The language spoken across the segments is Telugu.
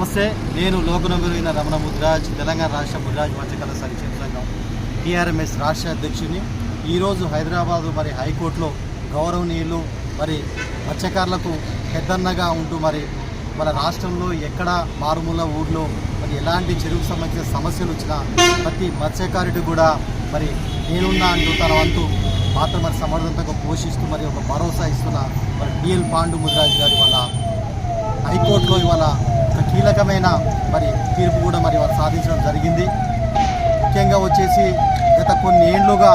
నేను లోకనగురైన రమణ ముద్రాజ్ తెలంగాణ రాష్ట్ర ముద్రాజ్ మత్స్యకళ సంక్షేమ సంఘం టీఆర్ఎంఎస్ రాష్ట్ర అధ్యక్షుని. ఈరోజు హైదరాబాద్ మరి హైకోర్టులో గౌరవనీయులు మరి మత్స్యకారులకు పెద్దన్నగా ఉంటూ మరి మన రాష్ట్రంలో ఎక్కడ మారుమూల ఊర్లో మరి ఎలాంటి చెరువుకు సంబంధించిన సమస్యలు వచ్చినా ప్రతి మత్స్యకారుడు కూడా మరి నేనున్నా అంటూ తన వంతు మాత్రం మరి సమర్థతగా పోషిస్తూ మరి ఒక భరోసా ఇస్తున్న మరి డిఎల్ పాండు ముద్రాజ్ గారి వల్ల హైకోర్టులో ఇవాళ కీలకమైన మరి తీర్పు కూడా మరి వారు సాధించడం జరిగింది. ముఖ్యంగా వచ్చేసి గత కొన్ని ఏండ్లుగా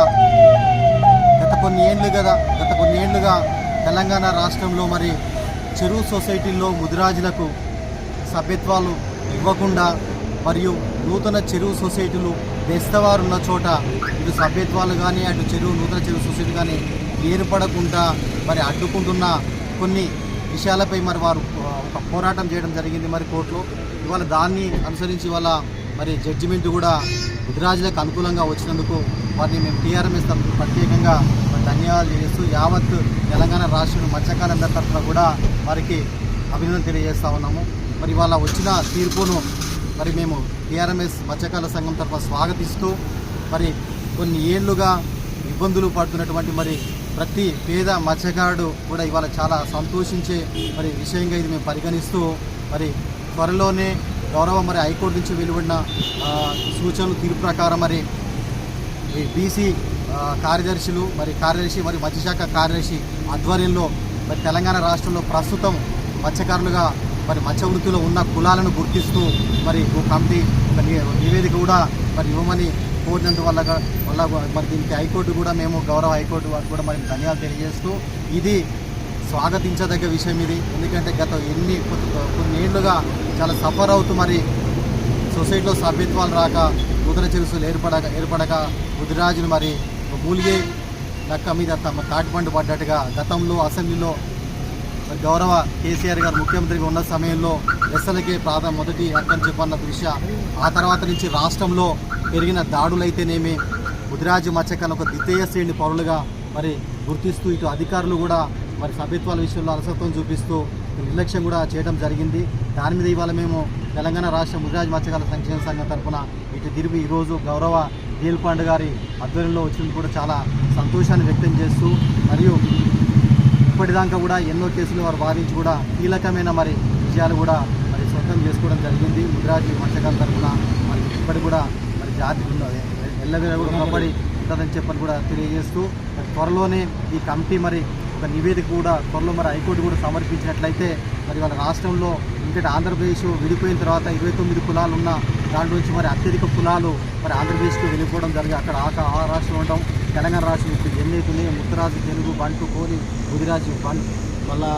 గత కొన్ని ఏండ్లు కదా గత కొన్ని ఏండ్లుగా తెలంగాణ రాష్ట్రంలో మరి చెరువు సొసైటీల్లో ముదిరాజులకు సభ్యత్వాలు ఇవ్వకుండా మరియు నూతన చెరువు సొసైటీలు బెస్తవారు ఉన్న చోట ఇటు సభ్యత్వాలు కానీ అటు చెరువు నూతన చెరువు సొసైటీ కానీ ఏర్పడకుండా మరి అడ్డుకుంటున్న కొన్ని విషయాలపై మరి వారు ఒక పోరాటం చేయడం జరిగింది మరి కోర్టులో. ఇవాళ దాన్ని అనుసరించి ఇవాళ మరి జడ్జిమెంట్ కూడా గుజరాజులకు అనుకూలంగా వచ్చినందుకు వారిని మేము టీఆర్ఎంఎస్ తరఫున ప్రత్యేకంగా ధన్యవాదాలు తెలియజేస్తూ యావత్ తెలంగాణ రాష్ట్రం మత్స్యకారులందరి తరఫున కూడా వారికి అభినందన తెలియజేస్తా ఉన్నాము. మరి ఇవాళ వచ్చిన తీర్పును మరి మేము టీఆర్ఎంఎస్ మత్స్యకారుల సంఘం తరఫున స్వాగతిస్తూ మరి కొన్ని ఏళ్ళుగా ఇబ్బందులు పడుతున్నటువంటి మరి ప్రతి పేద మత్స్యకారుడు కూడా ఇవాళ చాలా సంతోషించే మరి విషయంగా ఇది మేము పరిగణిస్తూ మరి త్వరలోనే గౌరవ మరి హైకోర్టు నుంచి వెలువడిన సూచనలు తీర్పు ప్రకారం మరి బీసీ కార్యదర్శులు మరి కార్యదర్శి మరి మత్స్యశాఖ కార్యదర్శి ఆధ్వర్యంలో మరి తెలంగాణ రాష్ట్రంలో ప్రస్తుతం మత్స్యకారులుగా మరి మత్స్య వృత్తిలో ఉన్న కులాలను గుర్తిస్తూ మరి ఓ కమిటీ ఒక నివేదిక కూడా మరి ఇవ్వమని కోరినందువల్ల వల్ల మరి దీనికి హైకోర్టు కూడా మేము గౌరవ హైకోర్టు వారికి కూడా మరి ధన్యవాదాలు తెలియజేస్తూ ఇది స్వాగతించదగ్గ విషయం ఇది. ఎందుకంటే గత ఎన్ని కొద్ది- కొన్ని ఏళ్ళుగా చాలా సఫర్ అవుతూ మరి సొసైటీలో సభ్యత్వాలు రాక నూతన చిరుసులు ఏర్పడక ఏర్పడక ముదిరాజులు మరి మూలిగే లక్క మీద తమ తాటిపండు పడ్డట్టుగా గతంలో అసెంబ్లీలో గౌరవ కేసీఆర్ గారు ముఖ్యమంత్రిగా ఉన్న సమయంలో ఎస్ఎల్కే ప్రాధ మొదటి అక్కని చెప్పన్న దృష్ట్యా ఆ తర్వాత నుంచి రాష్ట్రంలో పెరిగిన దాడులైతేనేమి ముదిరాజు మత్స్యకాల ఒక ద్వితీయ శ్రేణి పౌరులుగా మరి గుర్తిస్తూ ఇటు అధికారులు కూడా మరి సభ్యత్వాల విషయంలో అలసత్వం చూపిస్తూ నిర్లక్ష్యం కూడా చేయడం జరిగింది. దాని మీద ఇవాళ మేము తెలంగాణ రాష్ట్ర ముదిరాజు మత్స్యకాల సంక్షేమ సంఘం తరఫున ఇటు తిరిగి ఈరోజు గౌరవ దీల్ గారి ఆధ్వర్యంలో వచ్చింది కూడా చాలా సంతోషాన్ని వ్యక్తం చేస్తూ మరియు ఇప్పటిదాకా కూడా ఎన్నో కేసులు వారు వాదించి కూడా కీలకమైన మరి విజయాలు కూడా మరి సొంతం చేసుకోవడం జరిగింది. ముద్రాజీ మత్స్యకారుల తరఫున మరి ఇప్పటి కూడా జాతి ఉన్నది ఎల్లవేళ కూడా రుణపడి ఉంటుందని చెప్పని కూడా తెలియజేస్తూ త్వరలోనే ఈ కమిటీ మరి ఒక నివేదిక కూడా త్వరలో మరి హైకోర్టు కూడా సమర్పించినట్లయితే మరి వాళ్ళ రాష్ట్రంలో ఇంకటి ఆంధ్రప్రదేశ్ విడిపోయిన తర్వాత ఇరవై తొమ్మిది కులాలు ఉన్న దాని నుంచి మరి అత్యధిక కులాలు మరి ఆంధ్రప్రదేశ్కి వెళ్ళిపోవడం జరిగి అక్కడ ఆ రాష్ట్రం ఉండడం తెలంగాణ రాష్ట్రం ఇప్పుడు ఎన్నైతున్నాయి ముత్తరాజు తెలుగు బంటు కోరి ముదిరాజు బంట్ మళ్ళా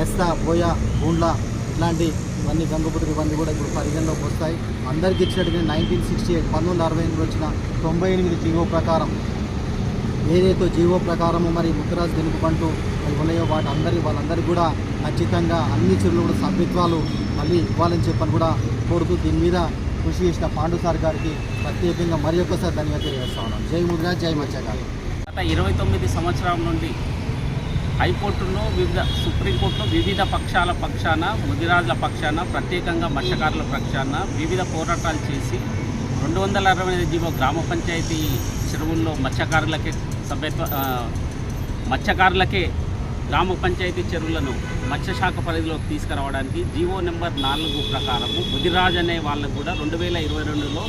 ఎస్తా బోయ బూండ్ల ఇట్లాంటి ఇవన్నీ గంగపుత్రులు ఇవన్నీ కూడా ఇప్పుడు పరిగణలోకి వస్తాయి. అందరికీ ఇచ్చినట్టుగా నైన్టీన్ సిక్స్టీ ఎయిట్ పంతొమ్మిది అరవై ఎనిమిది వచ్చిన తొంభై ఎనిమిది జీవో ప్రకారం ఏదైతే జీవో ప్రకారము మరి ముత్తరాజు తెలుగు అవి ఉన్నాయో వాటి అందరి వాళ్ళందరికీ కూడా ఖచ్చితంగా అన్ని చెరువులు కూడా సభ్యత్వాలు మళ్ళీ ఇవ్వాలని చెప్పని కూడా కోరుతూ దీని మీద కృషి చేసిన పాండు సార్ గారికి ప్రత్యేకంగా మరి ఒక్కసారి ధన్యవాదాలు తెలియజేస్తా ఉన్నాం. జై ముద్రా జై మత్స్యకారు. గత ఇరవై తొమ్మిది సంవత్సరం నుండి హైకోర్టులో వివిధ సుప్రీంకోర్టులో వివిధ పక్షాల పక్షాన ముదిరాజుల పక్షాన ప్రత్యేకంగా మత్స్యకారుల పక్షాన వివిధ పోరాటాలు చేసి రెండు వందల అరవై ఐదు జీవో గ్రామ పంచాయతీ చెరువుల్లో మత్స్యకారులకే సభ్యత్వ మత్స్యకారులకే గ్రామ పంచాయతీ చెరువులను మత్స్యశాఖ పరిధిలోకి తీసుకురావడానికి జీవో నెంబర్ నాలుగు ప్రకారము ముదిరాజ్ అనే వాళ్ళకు కూడా రెండు వేల ఇరవై రెండులో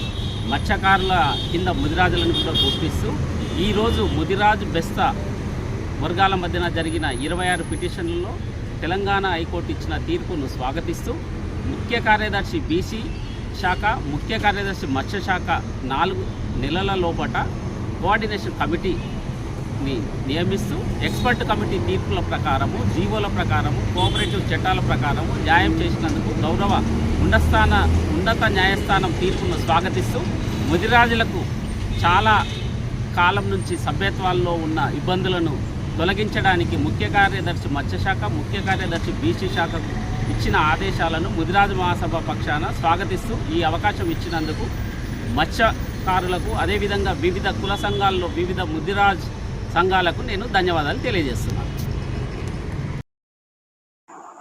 మత్స్యకారుల కింద ముదిరాజులను కూడా గుర్తిస్తూ ఈరోజు ముదిరాజ్ బెస్తా వర్గాల మధ్యన జరిగిన ఇరవై ఆరు పిటిషన్లలో తెలంగాణ హైకోర్టు ఇచ్చిన తీర్పును స్వాగతిస్తూ ముఖ్య కార్యదర్శి బీసీ శాఖ ముఖ్య కార్యదర్శి మత్స్య శాఖ నాలుగు నెలల లోపట కోఆర్డినేషన్ కమిటీని నియమిస్తూ ఎక్స్పర్ట్ కమిటీ తీర్పుల ప్రకారము జీవోల ప్రకారము కోఆపరేటివ్ చట్టాల ప్రకారము న్యాయం చేసినందుకు గౌరవ ఉన్నస్థాన ఉన్నత న్యాయస్థానం తీర్పును స్వాగతిస్తూ ముదిరాజులకు చాలా కాలం నుంచి సభ్యత్వాల్లో ఉన్న ఇబ్బందులను తొలగించడానికి ముఖ్య కార్యదర్శి మత్స్యశాఖ ముఖ్య కార్యదర్శి బీసీ శాఖకు ఇచ్చిన ఆదేశాలను ముదిరాజు మహాసభ పక్షాన స్వాగతిస్తూ ఈ అవకాశం ఇచ్చినందుకు మత్స్యకారులకు అదేవిధంగా వివిధ కుల సంఘాల్లో వివిధ ముదిరాజ్ సంఘాలకు నేను ధన్యవాదాలు తెలియజేస్తున్నాను.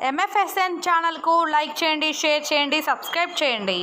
ఎంఎఫ్ఎస్ఎన్ ఛానల్కు లైక్ చేయండి షేర్ చేయండి సబ్స్క్రైబ్ చేయండి.